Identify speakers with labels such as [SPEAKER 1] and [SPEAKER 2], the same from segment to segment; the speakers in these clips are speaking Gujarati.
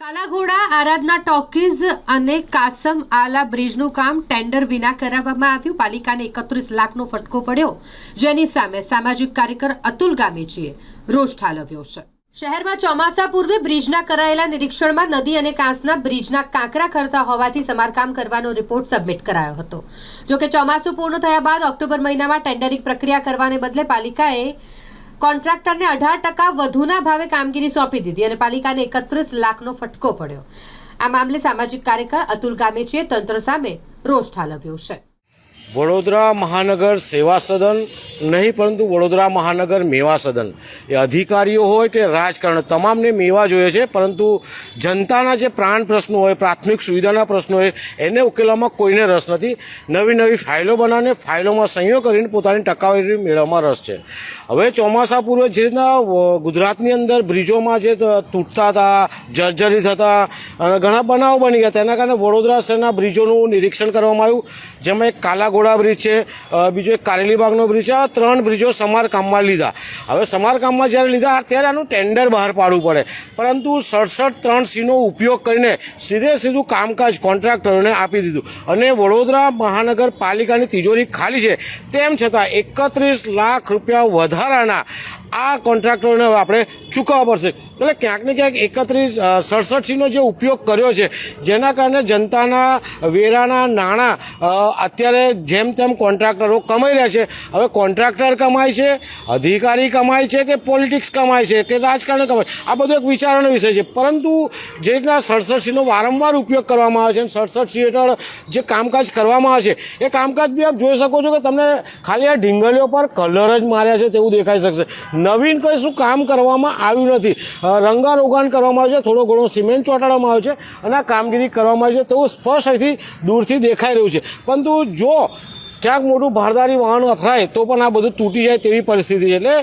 [SPEAKER 1] કાલાઘોડા, આરાધના ટોકીઝ અને કાસમ આલા બ્રિજનું કામ ટેન્ડર વિના કરાવવામાં આવ્યું. પાલિકાને એકત્રીસ લાખનો ફટકો પડ્યો. જેની સામે સામાજિક કાર્યકર અતુલ ગામેજીએ રોષ ઠાલવ્યો છે. શહેરમાં ચોમાસા પૂર્વે બ્રિજના કરાયેલા નિરીક્ષણમાં નદી અને કાંસના બ્રિજના કાંકરા ખરતા હોવાથી સમારકામ કરવાનો રિપોર્ટ સબમિટ કરાયો હતો. જોકે ચોમાસું પૂર્ણ થયા બાદ ઓક્ટોબર મહિનામાં ટેન્ડરિંગ પ્રક્રિયા કરવાને બદલે પાલિકાએ કોન્ટ્રાક્ટરને અઢાર ટકા વધુના ભાવે કામગીરી સોંપી દીધી અને પાલિકાને એકત્રીસ લાખનો ફટકો પડ્યો. આ મામલે સામાજિક કાર્યકર અતુલ ગામેચીએ તંત્ર સામે રોષ ઠાલવ્યો છે.
[SPEAKER 2] વડોદરા મહાનગર સેવા સદન નહીં, પરંતુ વડોદરા મહાનગર મેવા સદન. એ અધિકારીઓ હોય કે રાજકારણ તમામને મેવા જોઈએ છે, પરંતુ જનતાના જે પ્રાણ પ્રશ્નો હોય, પ્રાથમિક સુવિધાના પ્રશ્નો હોય, એને ઉકેલવામાં કોઈને રસ નથી. નવી નવી ફાઇલો બનાવીને ફાઇલોમાં સંયોગ કરીને પોતાની ટકાવારી મેળવવામાં રસ છે. હવે ચોમાસા પૂર્વે જે રીતના ગુજરાતની અંદર બ્રિજોમાં જે તૂટતા હતા જર્જરી થતા અને ઘણા બનાવ બની ગયા. તેના કારણે વડોદરા શહેરના બ્રિજોનું નિરીક્ષણ કરવામાં આવ્યું, જેમાં એક કાલાઘોડા બ્રિજ છે બીજો એક કારેલીબાગનો બ્રિજ છે, આ ત્રણ બ્રિજો સમારકામમાં લીધા. હવે સમારકામમાં જ્યારે લીધા ત્યારે આનું ટેન્ડર બહાર પાડવું પડે. પરંતુ સડસઠ ત્રણ સીનો ઉપયોગ કરીને સીધે સીધું કામકાજ કોન્ટ્રાક્ટરોને આપી દીધું. અને વડોદરા મહાનગરપાલિકાની તિજોરી ખાલી છે. તેમ છતાં એકત્રીસ લાખ રૂપિયા વધારાના આ કોન્ટ્રાક્ટરોને આપણે ચૂકવવા પડશે. એટલે ક્યાંક ને ક્યાંક એકત્રીસ સડસઠ સીનો જે ઉપયોગ કર્યો છે, જેના કારણે જનતાના વેરાના નાણાં અત્યારે જેમ તેમ કોન્ટ્રાક્ટરો કમાઈ રહ્યા છે. હવે કોન્ટ્રાક્ટર કમાય છે, અધિકારી કમાય છે કે પોલિટિક્સ કમાય છે, કે રાજકારણ કમાય આ બધો એક વિચારવાનો વિષય છે. પરંતુ જે રીતના સડસઠ સીનો વારંવાર ઉપયોગ કરવામાં આવે છે, અને સડસઠ સી હેઠળ જે કામકાજ કરવામાં આવે છે, એ કામકાજ બી આપ જોઈ શકો છો કે તમને ખાલી આ ઢીંગલીઓ પર કલર જ માર્યા છે તેવું દેખાઈ શકશે. નવીન કંઈ શું કામ કરવામાં આવ્યું નથી. રંગારોગાન કરવામાં આવે છે, થોડો ઘણો સિમેન્ટ ચોંટાડવામાં આવે છે અને આ કામગીરી કરવામાં આવે છે તેવું સ્પષ્ટ અહીંથી દૂરથી દેખાઈ રહ્યું છે. પરંતુ જો ક્યાંક મોટું ભારદારી વાહન અથડાય, તો પણ આ બધું તૂટી જાય તેવી પરિસ્થિતિ છે. એટલે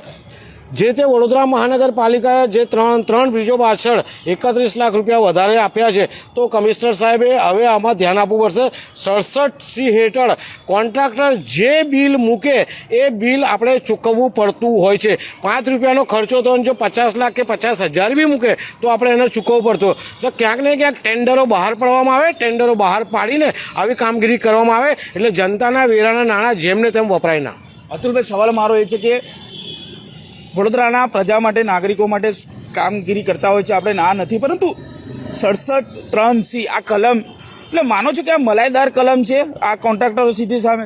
[SPEAKER 2] જે તે વડોદરા મહાનગરપાલિકાએ જે ત્રણ ત્રણ બ્રિજો પાછળ એકત્રીસ લાખ રૂપિયા વધારે આપ્યા છે, તો કમિશનર સાહેબે હવે આમાં ધ્યાન આપવું પડશે. સડસઠ સી હેઠળ કોન્ટ્રાક્ટર જે બિલ મૂકે એ બિલ આપણે ચૂકવવું પડતું હોય છે. પાંચ રૂપિયાનો ખર્ચો તો જો પચાસ લાખ કે પચાસ હજાર બી મૂકે, તો આપણે એને ચૂકવવું પડતું. તો ક્યાંક ને ક્યાંક ટેન્ડરો બહાર પાડવામાં આવે, ટેન્ડરો બહાર પાડીને આવી કામગીરી કરવામાં આવે, એટલે જનતાના વેરાના નાણાં જેમને તેમ વપરાય ના.
[SPEAKER 3] અતુલભાઈ, સવાલ મારો એ છે કે વડોદરાના પ્રજા માટે, નાગરિકો માટે કામગીરી કરતા હોય છે. આપણે ના નથી, પરંતુ સડસઠ ત્રણ સી આ કલમ એટલે માનો છો કે આ મલાઈદાર કલમ છે? આ કોન્ટ્રાક્ટરો સીધી સામે?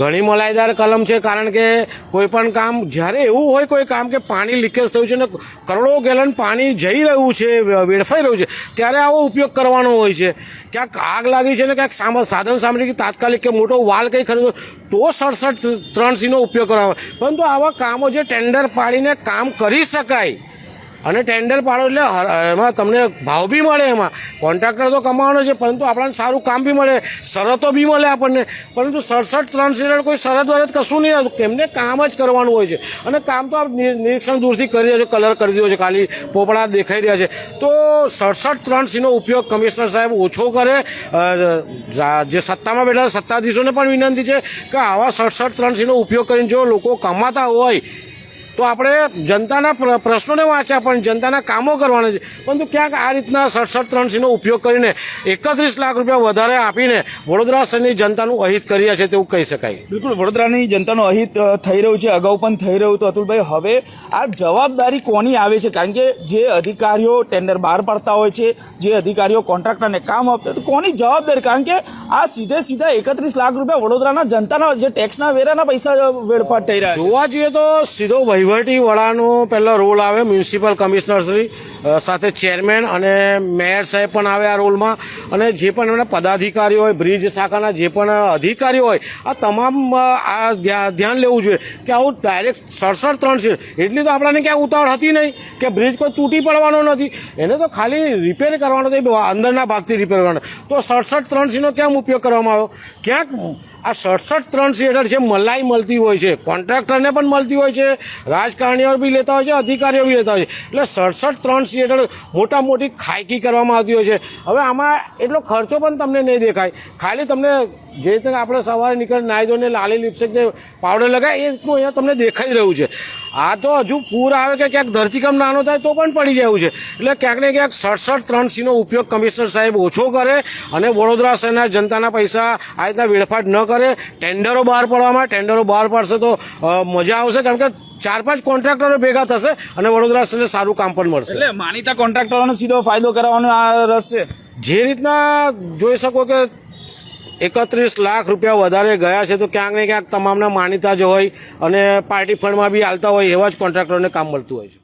[SPEAKER 2] ઘણી મલાઈદાર કલમ છે, કારણ કે કોઈ પણ કામ, જ્યારે એવું હોય કોઈ કામ કે પાણી લીકેજ થયું છે ને કરોડો ગેલન પાણી જઈ રહ્યું છે વેડફાઈ રહ્યું છે, ત્યારે આવો ઉપયોગ કરવાનો હોય છે. ક્યાંક આગ લાગી છે ને ક્યાંક સામાન સાધન સામગ્રી તાત્કાલિક કે મોટો વાલ કંઈ ખરીદો, તો સડસઠ ત્રણ સીનો ઉપયોગ કરવામાં પરંતુ આવા કામો જે ટેન્ડર પાડીને કામ કરી શકાય અને ટેન્ડર પાડો એટલે એમાં તમને ભાવ બી મળે એમાં. કોન્ટ્રાક્ટર તો કમાવાનો છે, પરંતુ આપણને સારું કામ બી મળે, શરતો બી મળે આપણને. પરંતુ સડસઠ ત્રણ સિલિન્ડર કોઈ શરત વરત કશું નહીં હતું એમને કામ જ કરવાનું હોય છે. અને કામ તો આપ નિરીક્ષણ દૂરથી કરી રહ્યા છો કલર કરી દીધો છે ખાલી પોપડા દેખાઈ રહ્યા છે. તો સડસઠ ત્રણ સીનો ઉપયોગ કમિશનર સાહેબ ઓછો કરે. જે સત્તામાં બેઠા સત્તાધીશોને પણ વિનંતી છે કે આવા સડસઠ ત્રણ સીનો ઉપયોગ કરીને જો લોકો કમાતા હોય તો આપણે જનતાના પ્ર- પ્રશ્નોને વાંચ્યા પણ જનતાના કામો કરવાના છે. પરંતુ ક્યાંક આ રીતના સડસઠ ત્રણસીનો ઉપયોગ કરીને એકત્રીસ લાખ રૂપિયા વધારે આપીને વડોદરા શહેરની જનતાનું અહિત કરી રહ્યા છે તેવું કહી શકાય.
[SPEAKER 3] બિલકુલ વડોદરાની જનતાનું અહિત થઈ રહ્યું છે અગાઉ પણ થઈ રહ્યું હતું. અતુલભાઈ હવે આ જવાબદારી કોની આવે છે? કારણ કે જે અધિકારીઓ ટેન્ડર બહાર પાડતા હોય છે જે અધિકારીઓ કોન્ટ્રાક્ટરને કામ આપતા તો કોની જવાબદારી? કારણ કે આ સીધે સીધા એકત્રીસ લાખ રૂપિયા વડોદરાના જનતાના જે ટેક્સના વેરાના પૈસા વેડફાટ થઈ રહ્યા છે.
[SPEAKER 2] જોવા જઈએ તો સીધો વહીવટી વડાનો પહેલો રોલ આવે, મ્યુનિસિપલ કમિશનરશ્રી સાથે ચેરમેન અને મેયર સાહેબ પણ આવે આ રોલમાં. અને જે પણ એમના પદાધિકારીઓ હોય, બ્રિજ શાખાના જે પણ અધિકારીઓ હોય, આ તમામ આ ધ્યાન લેવું જોઈએ કે આવું ડાયરેક્ટ સડસઠ ત્રણ છે. એટલી તો આપણાને ક્યાંય ઉતાવળ હતી નહીં કે બ્રિજ કોઈ તૂટી પડવાનો નથી. એને તો ખાલી રિપેર કરવાનો તો અંદરના ભાગથી રિપેર કરવાનો. તો સડસઠ ત્રણ સીનો કેમ ઉપયોગ કરવામાં આવ્યો? ક્યાંક આ સડસઠ ત્રણ સી હેઠળ જે મલાઈ મળતી હોય છે, કોન્ટ્રાક્ટરને પણ મળતી હોય છે, રાજકારણીઓ બી લેતા હોય છે, અધિકારીઓ બી લેતા હોય છે. એટલે સડસઠ ત્રણ સી મોટા મોટી ખાયકી કરવામાં આવતી હોય છે. હવે આમાં એટલો ખર્ચો પણ તમને નહીં દેખાય. ખાલી તમને જે રીતે આપણે સવારે નીકળી નાહી ધોઈને લાલી લિપસ્ટિક જે પાવડર લગાય એ રીતનું અહીંયા તમને દેખાઈ રહ્યું છે. આ તો હજુ પૂર આવે કે ક્યાંક ધરતીકંપ નાનો થાય તો પણ પડી જવું છે. એટલે ક્યાંક ને ક્યાંક સડસઠ ત્રણ સીનો ઉપયોગ કમિશનર સાહેબ ઓછો કરે અને વડોદરા શહેરના જનતાના પૈસા આ રીતના વેડફાટ ન કરે. ટેન્ડરો બહાર પાડવામાં ટેન્ડરો બહાર પાડશે તો મજા આવશે કારણ કે ચાર પાંચ કોન્ટ્રાક્ટરો ભેગા થશે અને વડોદરા શહેરને સારું કામ પણ મળશે.
[SPEAKER 3] એટલે માનીતા કોન્ટ્રાક્ટરોનો સીધો ફાયદો કરવાનો આ રસ છે.
[SPEAKER 2] જે રીતના જોઈ શકો કે એકત્રીસ લાખ રૂપિયા વધારે ગયા છે, તો ક્યાંક ને ક્યાંક તમામના માનીતા જ હોય અને પાર્ટી ફંડમાં બી હાલતા હોય એવા જ કોન્ટ્રાક્ટરોને કામ મળતું હોય છે.